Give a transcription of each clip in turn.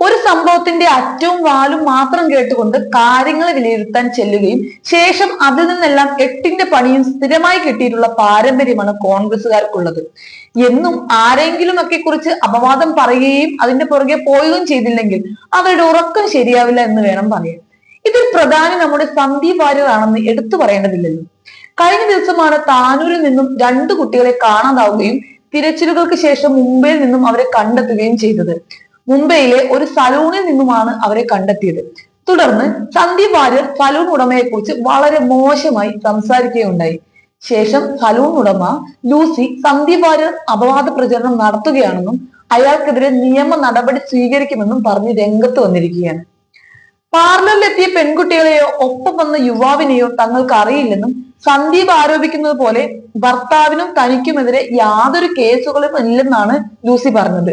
ഒരു സംഭവത്തിന്റെ അറ്റവും വാലും മാത്രം കേട്ടുകൊണ്ട് കാര്യങ്ങൾ വിലയിരുത്താൻ ചെല്ലുകയും ശേഷം അതിൽ നിന്നെല്ലാം എട്ടിന്റെ പണിയും സ്ഥിരമായി കിട്ടിയിട്ടുള്ള പാരമ്പര്യമാണ് കോൺഗ്രസുകാർക്കുള്ളത് എന്നും ആരെങ്കിലും ഒക്കെ കുറിച്ച് അപവാദം പറയുകയും അതിന്റെ പുറകെ പോവുകയും ചെയ്തില്ലെങ്കിൽ അവരുടെ ഉറക്കം ശരിയാവില്ല എന്ന് വേണം പറയാൻ. ഇതിൽ പ്രധാനി നമ്മുടെ സന്ദീപ് വാര്യർ ആണെന്ന് എടുത്തു പറയേണ്ടതില്ലല്ലോ. കഴിഞ്ഞ ദിവസമാണ് താനൂരിൽ നിന്നും രണ്ടു കുട്ടികളെ കാണാതാവുകയും തിരച്ചിലുകൾക്ക് ശേഷം മുംബൈയിൽ നിന്നും അവരെ കണ്ടെത്തുകയും ചെയ്തത്. മുംബൈയിലെ ഒരു സലൂണിൽ നിന്നുമാണ് അവരെ കണ്ടെത്തിയത്. തുടർന്ന് സന്ദീപ് വാര്യർ സലൂൺ ഉടമയെ കുറിച്ച് വളരെ മോശമായി സംസാരിക്കുകയുണ്ടായി. ശേഷം സലൂൺ ഉടമ ലൂസി സന്ദീപ് വാര്യർ അപവാദ പ്രചരണം നടത്തുകയാണെന്നും അയാൾക്കെതിരെ നിയമ നടപടി സ്വീകരിക്കുമെന്നും പറഞ്ഞ് രംഗത്ത് വന്നിരിക്കുകയാണ്. പാർലറിലെത്തിയ പെൺകുട്ടികളെയോ ഒപ്പം വന്ന യുവാവിനെയോ തങ്ങൾക്ക് അറിയില്ലെന്നും സന്ദീപ് ആരോപിക്കുന്നത് പോലെ ഭർത്താവിനും തനിക്കുമെതിരെ യാതൊരു കേസുകളും ഇല്ലെന്നാണ് ലൂസി പറഞ്ഞത്.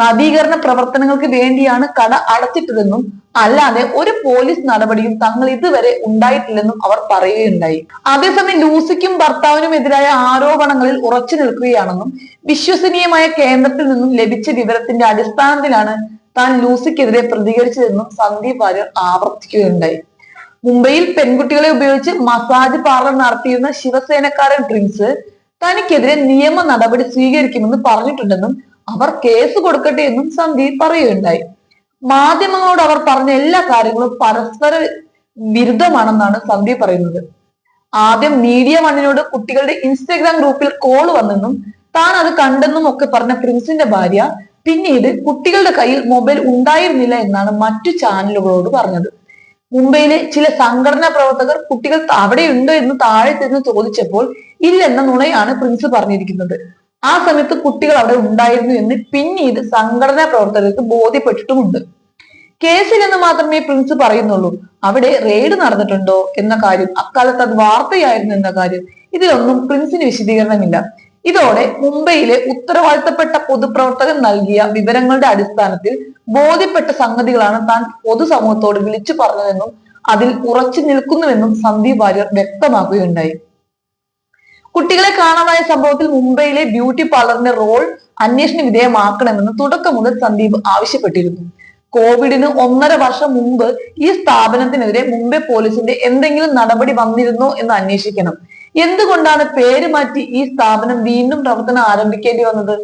നവീകരണ പ്രവർത്തനങ്ങൾക്ക് വേണ്ടിയാണ് കട അടച്ചിട്ടതെന്നും അല്ലാതെ ഒരു പോലീസ് നടപടിയും തങ്ങൾ ഇതുവരെ ഉണ്ടായിട്ടില്ലെന്നും അവർ പറയുകയുണ്ടായി. അതേസമയം ലൂസിക്കും ഭർത്താവിനും എതിരായ ആരോപണങ്ങളിൽ ഉറച്ചു നിൽക്കുകയാണെന്നും വിശ്വസനീയമായ കേന്ദ്രത്തിൽ നിന്നും ലഭിച്ച വിവരത്തിന്റെ അടിസ്ഥാനത്തിലാണ് താൻ ലൂസിക്കെതിരെ പ്രതികരിച്ചതെന്നും സന്ദീപ് വാര്യർ ആവർത്തിക്കുകയുണ്ടായി. മുംബൈയിൽ പെൺകുട്ടികളെ ഉപയോഗിച്ച് മസാജ് പാർലർ നടത്തിയിരുന്ന ശിവസേനക്കാരൻ പ്രിൻസ് തനിക്കെതിരെ നിയമ നടപടി സ്വീകരിക്കുമെന്ന് പറഞ്ഞിട്ടുണ്ടെന്നും അവർ കേസ് കൊടുക്കട്ടെ എന്നും സന്ദീപ് പറയുകയുണ്ടായി. മാധ്യമങ്ങളോട് അവർ പറഞ്ഞ എല്ലാ കാര്യങ്ങളും പരസ്പര വിരുദ്ധമാണെന്നാണ് സന്ദീപ് പറയുന്നത്. ആദ്യം മീഡിയ വണ്ണിനോട് കുട്ടികളുടെ ഇൻസ്റ്റഗ്രാം ഗ്രൂപ്പിൽ കോൾ വന്നെന്നും താൻ അത് കണ്ടെന്നും ഒക്കെ പറഞ്ഞ പ്രിൻസിന്റെ ഭാര്യ പിന്നീട് കുട്ടികളുടെ കയ്യിൽ മൊബൈൽ ഉണ്ടായിരുന്നില്ല എന്നാണ് മറ്റു ചാനലുകളോട് പറഞ്ഞത്. മുംബൈയിലെ ചില സംഘടനാ പ്രവർത്തകർ കുട്ടികൾ അവിടെയുണ്ടോ എന്ന് താഴെ തിരിഞ്ഞ് ചോദിച്ചപ്പോൾ ഇല്ലെന്ന നുണയാണ് പ്രിൻസ് പറഞ്ഞിരിക്കുന്നത്. ആ സമയത്ത് കുട്ടികൾ അവിടെ ഉണ്ടായിരുന്നു എന്ന് പിന്നീട് സംഘടനാ പ്രവർത്തകർക്ക് ബോധ്യപ്പെട്ടിട്ടുമുണ്ട്. കേസിലെന്ന് മാത്രമേ പ്രിൻസ് പറയുന്നുള്ളൂ. അവിടെ റെയ്ഡ് നടന്നിട്ടുണ്ടോ എന്ന കാര്യം അക്കാലത്ത് അത് വാർത്തയായിരുന്നു എന്ന കാര്യം. ഇതിലൊന്നും പ്രിൻസിന് വിശദീകരണമില്ല. ഇതോടെ മുംബൈയിലെ ഉത്തരവാദിത്തപ്പെട്ട പൊതുപ്രവർത്തകൻ നൽകിയ വിവരങ്ങളുടെ അടിസ്ഥാനത്തിൽ ബോധ്യപ്പെട്ട സംഗതികളാണ് താൻ പൊതുസമൂഹത്തോട് വിളിച്ചു പറഞ്ഞതെന്നും അതിൽ ഉറച്ചു നിൽക്കുന്നുവെന്നും സന്ദീപ് വാര്യർ വ്യക്തമാക്കുകയുണ്ടായി. കുട്ടികളെ കാണാതായ സംഭവത്തിൽ മുംബൈയിലെ ബ്യൂട്ടി പാർലറിന്റെ റോൾ അന്വേഷണ വിധേയമാക്കണമെന്ന് തുടക്കം മുതൽ സന്ദീപ് ആവശ്യപ്പെട്ടിരുന്നു. കോവിഡിന് ഒന്നര വർഷം മുമ്പ് ഈ സ്ഥാപനത്തിനെതിരെ മുംബൈ പോലീസിന്റെ എന്തെങ്കിലും നടപടി വന്നിരുന്നോ എന്ന് അന്വേഷിക്കണം. എന്തുകൊണ്ടാണ് പേര് മാറ്റി ഈ സ്ഥാപനം വീണ്ടും പ്രവർത്തനം ആരംഭിക്കേണ്ടി വന്നത്?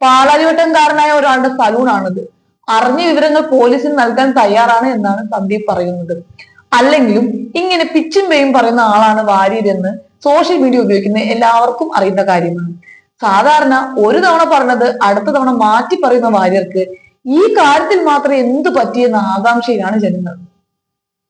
പാളാരിവട്ടംകാരനായ ഒരാളുടെ സലൂണാണിത്. അറിഞ്ഞ വിവരങ്ങൾ പോലീസിന് നൽകാൻ തയ്യാറാണ് എന്നാണ് സന്ദീപ് പറയുന്നത്. അല്ലെങ്കിലും ഇങ്ങനെ പിച്ചും പേയും പറയുന്ന ആളാണ് വാര്യരെന്ന് സോഷ്യൽ മീഡിയ ഉപയോഗിക്കുന്ന എല്ലാവർക്കും അറിയുന്ന കാര്യമാണ്. സാധാരണ ഒരു തവണ പറഞ്ഞത് അടുത്ത തവണ മാറ്റി പറയുന്ന വാര്യർക്ക് ഈ കാര്യത്തിൽ മാത്രം എന്തു പറ്റിയെന്ന ആകാംക്ഷയിലാണ് ജനങ്ങൾ.